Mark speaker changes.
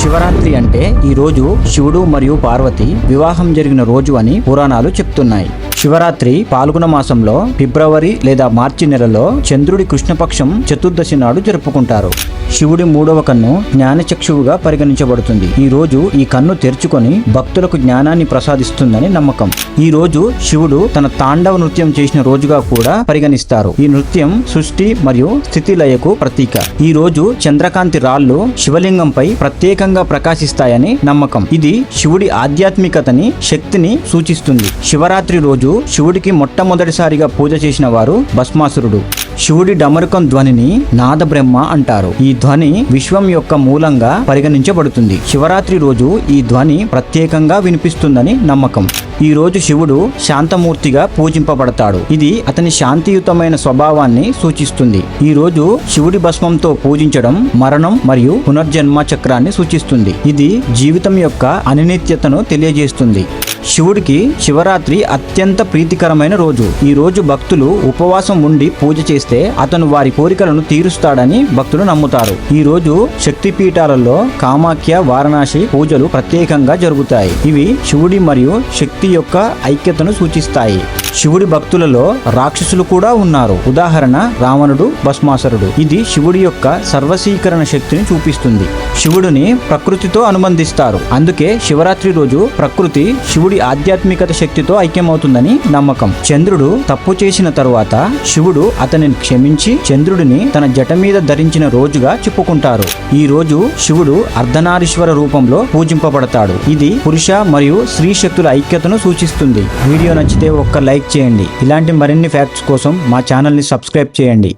Speaker 1: శివరాత్రి అంటే ఈ రోజు శివుడు మరియు పార్వతి వివాహం జరిగిన రోజు అని పురాణాలు చెప్తున్నాయి. శివరాత్రి పాల్గొన మాసంలో ఫిబ్రవరి లేదా మార్చి నెలలో చంద్రుడి కృష్ణపక్షం చతుర్దశి నాడు జరుపుకుంటారు. శివుడి మూడవ కన్ను జ్ఞానచక్షువుగా పరిగణించబడుతుంది. ఈ రోజు ఈ కన్ను తెరుచుకొని భక్తులకు జ్ఞానాన్ని ప్రసాదిస్తుందని నమ్మకం. ఈ రోజు శివుడు తన తాండవ నృత్యం చేసిన రోజుగా కూడా పరిగణిస్తారు. ఈ నృత్యం సృష్టి మరియు స్థితి లయకు ప్రతీక. ఈ రోజు చంద్రకాంతి రాళ్ళు శివలింగంపై ప్రత్యేకంగా ప్రకాశిస్తాయని నమ్మకం. ఇది శివుడి ఆధ్యాత్మికతని శక్తిని సూచిస్తుంది. శివరాత్రి రోజు శివుడికి మొట్టమొదటిసారిగా పూజ చేసిన వారు భస్మాసురుడు. శివుడి డమరుకం ధ్వనిని నాదబ్రహ్మ అంటారు. ఈ ధ్వని విశ్వం యొక్క మూలంగా పరిగణించబడుతుంది. శివరాత్రి రోజు ఈ ధ్వని ప్రత్యేకంగా వినిపిస్తుందని నమ్మకం. ఈ రోజు శివుడు శాంతమూర్తిగా పూజింపబడతాడు. ఇది అతని శాంతియుతమైన స్వభావాన్ని సూచిస్తుంది. ఈ రోజు శివుడి భస్మంతో పూజించడం మరణం మరియు పునర్జన్మ చక్రాన్ని సూచిస్తుంది. ఇది జీవితం యొక్క అనినిత్యతను తెలియజేస్తుంది. శివుడికి శివరాత్రి అత్యంత ప్రీతికరమైన రోజు. ఈ రోజు భక్తులు ఉపవాసం ఉండి పూజ చేస్తే అతను వారి కోరికలను తీరుస్తాడని భక్తులు నమ్ముతారు. ఈ రోజు శక్తి పీఠాలలో కామాఖ్య వారణాసి పూజలు ప్రత్యేకంగా జరుగుతాయి. ఇవి శివుడి మరియు శక్తి యొక్క ఐక్యతను సూచిస్తాయి. శివుడి భక్తులలో రాక్షసులు కూడా ఉన్నారు. ఉదాహరణ రావణుడు భస్మాసురుడు. ఇది శివుడి యొక్క సర్వసీకరణ శక్తిని చూపిస్తుంది. శివుడిని ప్రకృతితో అనుబంధిస్తారు. అందుకే శివరాత్రి రోజు ప్రకృతి శివుడి ఆధ్యాత్మికత శక్తితో ఐక్యమవుతుందని నమ్మకం. చంద్రుడు తప్పు చేసిన తరువాత శివుడు అతనిని క్షమించి చంద్రుడిని తన జట మీద ధరించిన రోజుగా చెప్పుకుంటారు. ఈ రోజు శివుడు అర్ధనారీశ్వర రూపంలో పూజింపబడతాడు. ఇది పురుష మరియు స్త్రీ శక్తుల ఐక్యతను సూచిస్తుంది. వీడియో నచ్చితే ఒక్క లైక్ చేయండి. ఇలాంటి మరిన్ని ఫ్యాక్ట్స్ కోసం మా ఛానల్ని సబ్స్క్రైబ్ చేయండి.